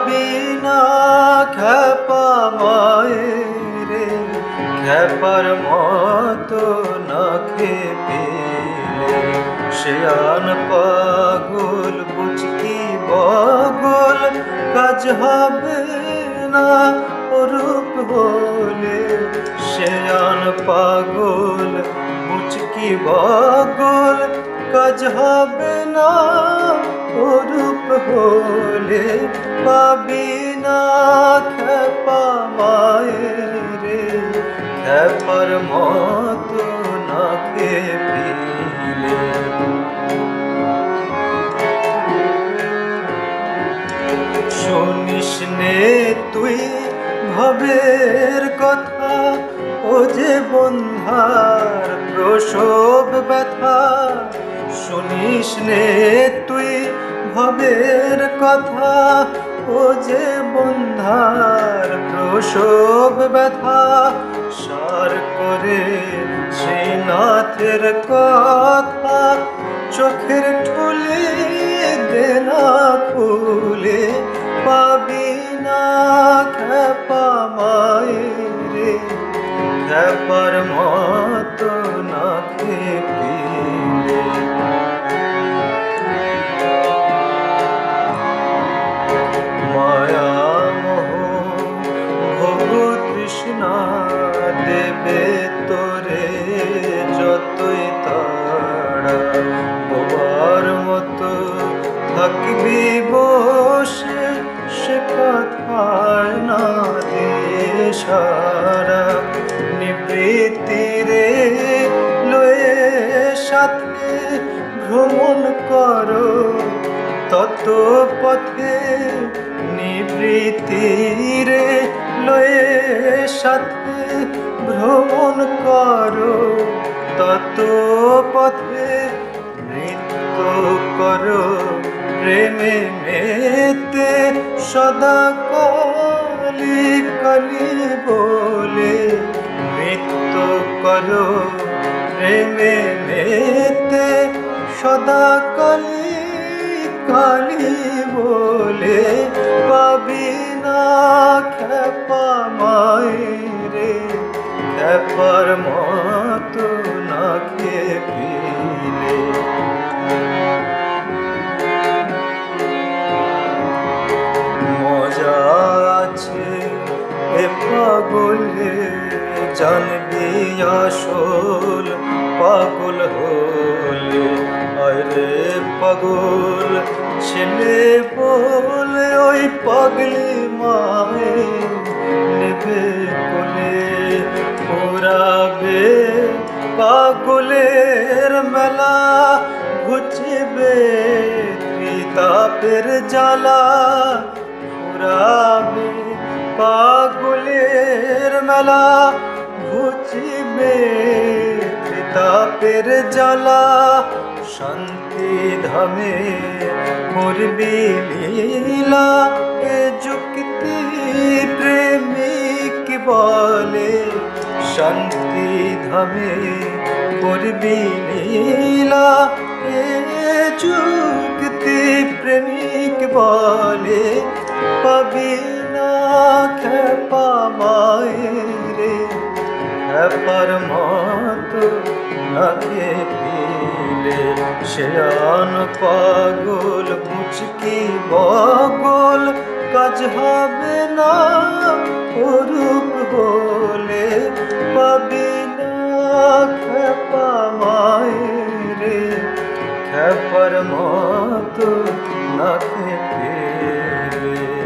পাবি না খেপা মায়েরে খেপার মতো না খেপিলে শেয়ান পাগল বুঝকি বগল, কাজ হবে না রূপ হলে শেয়ান পাগল মুচকি বগল, কাজ হবে না রূপ হলে পাবি না খেপা মায়ের খেপার মতো না খেপিলে শুনিস নে তুই ভবের কথা, ও যে বন্ধার প্রসব ব্যথা। শুনিস নে তুই ভবের কথা ও যে বন্ধার প্রসব ব্যথা সার করে শ্রীনাথের কথা। তৃষ্ণা দেবে তোরে যতই তাড়া বোবার মতো থাকবি বসে, সে কথায় না দিয়ে সারা। নিবৃত্তি রে লয়ে সাথে ভ্রমণ করো, তত পথে নিবৃত্তি রে লয়ে সাথে ভ্রমণ করো, তত পথে নৃত্য করো, প্রেমে মেতে সদা কলি কলি বলে নৃত্য করো, প্রেমে মেতে সদা কলি কালি বলে পাবি না খেপা মায়েরে খেপার মতো না খেপিলে মজা আছে এ পাগলে, জানবি আসল পাগল হলে। আরে পাগল, ছেলে বলে ওই পাগলি মায়ে নেবে কোলে পুরাবে পাগলের মেলা, ঘুচবে তাপের জ্বালা পুরাবে পাগলের মেলা, ঘুচিবে তাপের জ্বালা, শান্তি ধামে করবি লীলা। বলে শান্তি ধামে করবি লীলা। এ যুক্তি প্রেমিক বলে পাবি না খেপা মায়েরে। খেপার মতো নাকে পিলে শেয়ান পাগল, মুচকি বগল, কাজ হবে না খেপার মতো পেলে